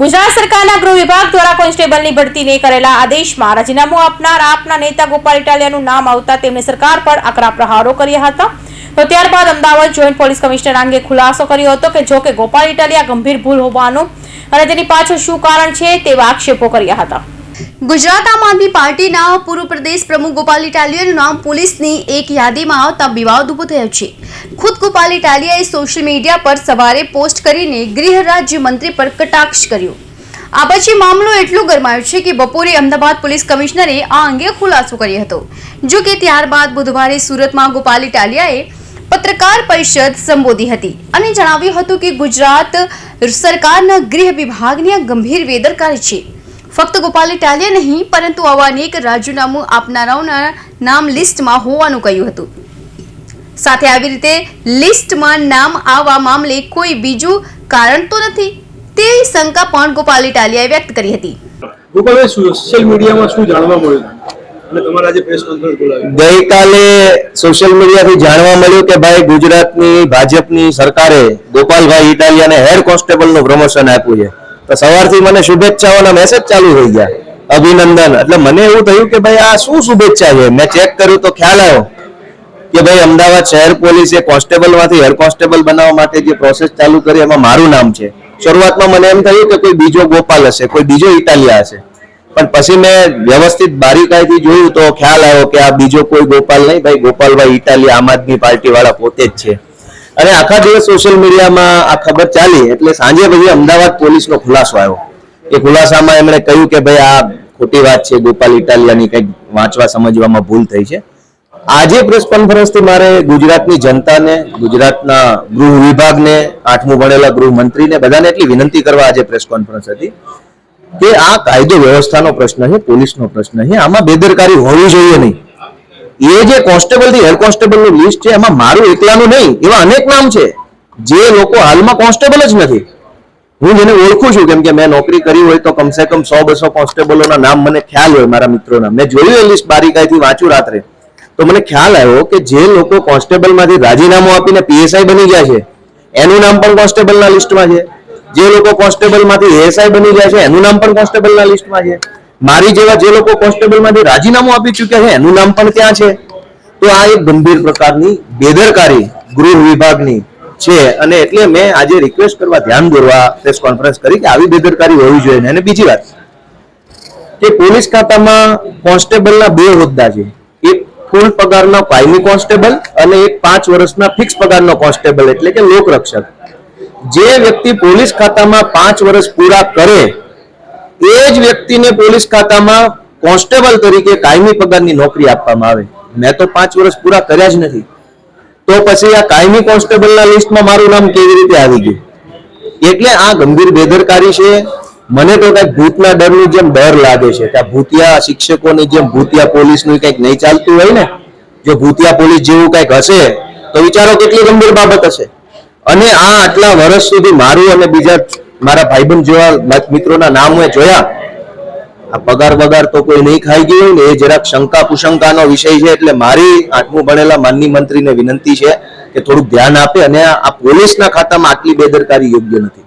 ગુજરાત સરકારના ગૃહ વિભાગ દ્વારા કોન્સ્ટેબલની ભરતીને કરેલા આદેશમાં રાજીનામું આપનાર આપના નેતા ગોપાલ ઇટાલિયાનું નામ આવતા તેમણે સરકાર પર આકરા પ્રહારો કર્યા હતા. તો ત્યારબાદ અમદાવાદ જોઈન્ટ પોલીસ કમિશનર અંગે ખુલાસો કર્યો હતો કે જો કે ગોપાલ ઇટાલિયા ગંભીર ભૂલ હોવાનું અને તેની પાછળ શું કારણ છે તેવા આક્ષેપો કર્યા હતા. ગુજરાત આમ આદમી પાર્ટીના પૂર્વ પ્રદેશ પ્રમુખ ગોપાલ ઇટાલિયાનું નામ પોલીસની એક યાદીમાં આવતા વિવાદ ઊભો થયો છે. ખુદ ગોપાલ ઇટાલિયાએ સોશિયલ મીડિયા પર સવારે પોસ્ટ કરીને ગૃહ રાજ્યમંત્રી પર કટાક્ષ કર્યો. આ પછી મામલો એટલો ગરમાયો છે કે બપોરે અમદાવાદ પોલીસ કમિશનરે આ અંગે ખુલાસો કર્યો હતો. જો કે ત્યારબાદ બુધવારે સુરતમાં ગોપાલ ઇટાલિયાએ પત્રકાર પરિષદ સંબોધી હતી અને જણાવ્યું હતું કે ગુજરાત સરકારના ગૃહ વિભાગની આ ગંભીર બેદરકારી છે. ફક્ત ગોપાલ ઇટાલિયા નહીં પરંતુ આવા અનેક રાજીનામું આપનારાઓના નામ લિસ્ટમાં હોવાનું કહ્યું હતું. સાથે આવી રીતે લિસ્ટમાં નામ આવવા મામલે કોઈ બીજું કારણ તો નથી. તે શંકા પણ ગોપાલ ઇટાલિયાએ વ્યક્ત કરી હતી. ગોપાલભાઈ સોશિયલ મીડિયામાં શું જાણવા મળ્યું તમારા આજે પ્રેસ કોન્ફરન્સ બોલાવી ગઈકાલે સોશિયલ મીડિયાથી જાણવા મળ્યું કે ભાઈ ગુજરાતની ભાજપની સરકારે ગોપાલભાઈ ઇટાલિયાને હેડ કોન્સ્ટેબલનું પ્રમોશન આપ્યું છે. તો સવારથી મને શુભેચ્છાઓના મેસેજ ચાલુ થઈ ગયા. અભિનંદન. એટલે મને એવું થયું કે ભાઈ, આ શું શુભેચ્છા છે? મેં ચેક કર્યું તો ખ્યાલ આવ્યો કે ભાઈ, અમદાવાદ શહેર પોલીસે કોન્સ્ટેબલમાંથી હેડ કોન્સ્ટેબલ બનાવવા માટે જે પ્રોસેસ ચાલુ કરી, એમાં મારું નામ છે. શરૂઆતમાં મને એમ થયું કે કોઈ બીજો ગોપાલ હશે, કોઈ બીજો ઇટાલિયા હશે. પણ પછી મેં વ્યવસ્થિત બારીકાઈથી જોયું તો ખ્યાલ આવ્યો કે આ બીજો કોઈ ગોપાલ નહીં. ભાઈ, ગોપાલભાઈ ઇટાલિયા આમ આદમી પાર્ટી વાળા પોતે જ છે. અને આખા દિવસ સોશિયલ મીડિયામાં આ ખબર ચાલી. એટલે સાંજે પછી અમદાવાદ પોલીસનો ખુલાસો આવ્યો. એ ખુલાસામાં એમણે કહ્યું કે ભાઈ, આ ખોટી વાત છે, ગોપાલ ઇટાલિયાની કંઈક વાંચવા સમજવામાં ભૂલ થઈ છે. આજે પ્રેસ કોન્ફરન્સથી મારે ગુજરાતની જનતાને, ગુજરાતના ગૃહ વિભાગને, આઠમું ભણેલા ગૃહમંત્રીને બધાને એટલી વિનંતી કરવા આજે પ્રેસ કોન્ફરન્સ હતી કે આ કાયદો વ્યવસ્થાનો પ્રશ્ન છે, પોલીસનો પ્રશ્ન છે. આમાં બેદરકારી હોવી જોઈએ નહીં. એ જે કોન્સ્ટેબલથી હેડ કોન્સ્ટેબલનું લિસ્ટ છે, એમાં મારું એકલાનું નહીં, એવા અનેક નામ છે. જે લોકો હાલમાં કોન્સ્ટેબલ જ નથી. હું જેને ઓળખું છું, કેમ કે મેં નોકરી કરી હોય તો કમસે કમ સો બસો કોન્સ્ટેબલોના નામ મને ખ્યાલ હોય મારા મિત્રોના. મેં જોયું એ લિસ્ટ બારીકાઈથી વાંચ્યું રાત્રે. તો મને ખ્યાલ આવ્યો કે જે લોકો કોન્સ્ટેબલમાંથી રાજીનામું આપીને પીએસઆઈ બની ગયા છે, એનું નામ પણ કોન્સ્ટેબલના લિસ્ટમાં છે. જે લોકો કોન્સ્ટેબલમાંથી એએસઆઈ બની ગયા છે, એનું નામ પણ કોન્સ્ટેબલના લિસ્ટમાં છે. મારી જેવા જે લોકો કોન્સ્ટેબલમાંથી રાજીનામું આપી ચૂક્યા છે, એનું નામ પણ ત્યાં છે. તો આ એક ગંભીર પ્રકારની બેદરકારી ગૃહ વિભાગની છે અને એટલે મેં આજે રિક્વેસ્ટ કરવા ધ્યાન દોરવા પ્રેસ કોન્ફરન્સ કરી કે આવી બેદરકારી હોવી જોઈએ. અને બીજી વાત, કે પોલીસ ખાતામાં કોન્સ્ટેબલના બે હોદ્દા છે. એક ફૂલ પગારનો કાયમી કોન્સ્ટેબલ અને એક પાંચ વર્ષના ફિક્સ પગારનો કોન્સ્ટેબલ એટલે કે લોકરક્ષક. જે વ્યક્તિ પોલીસ ખાતામાં પાંચ વર્ષ પૂરા કરે એ જ વ્યક્તિને પોલીસ ખાતામાં કોન્સ્ટેબલ તરીકે કાયમી પગારની નોકરી આપવામાં આવે. મેં તો પાંચ વર્ષ પૂરા કર્યા જ નથી. તો પછી આ કાયમી કોન્સ્ટેબલના લિસ્ટમાં મારું નામ કેવી રીતે આવી ગયું? એટલે આ ગંભીર બેદરકારી છે. મને તો કંઈક ભૂતના ડરની જેમ ડર લાગે છે કે આ ભૂતિયા શિક્ષકોની જેમ ભૂતિયા પોલીસનું કંઈક નહીં ચાલતું હોય ને, જો ભૂતિયા પોલીસ જેવું કંઈક હશે, તો વિચારો કેટલી ગંભીર બાબત હશે? અને આ આટલા વર્ષ સુધી મારું અને બીજા મારા ભાઈબંધ જેવા મિત્રોના નામ મેં જોયા. આ પગાર બગાર તો કોઈ નહીં ખાઈ ગયું ને એ જરાક શંકા કુશંકાનો વિષય છે એટલે મારી આઠમું ભણેલા માનની મંત્રીને વિનંતી છે કે થોડુંક ધ્યાન આપે અને આ પોલીસના ખાતામાં આટલી બેદરકારી યોગ્ય નથી.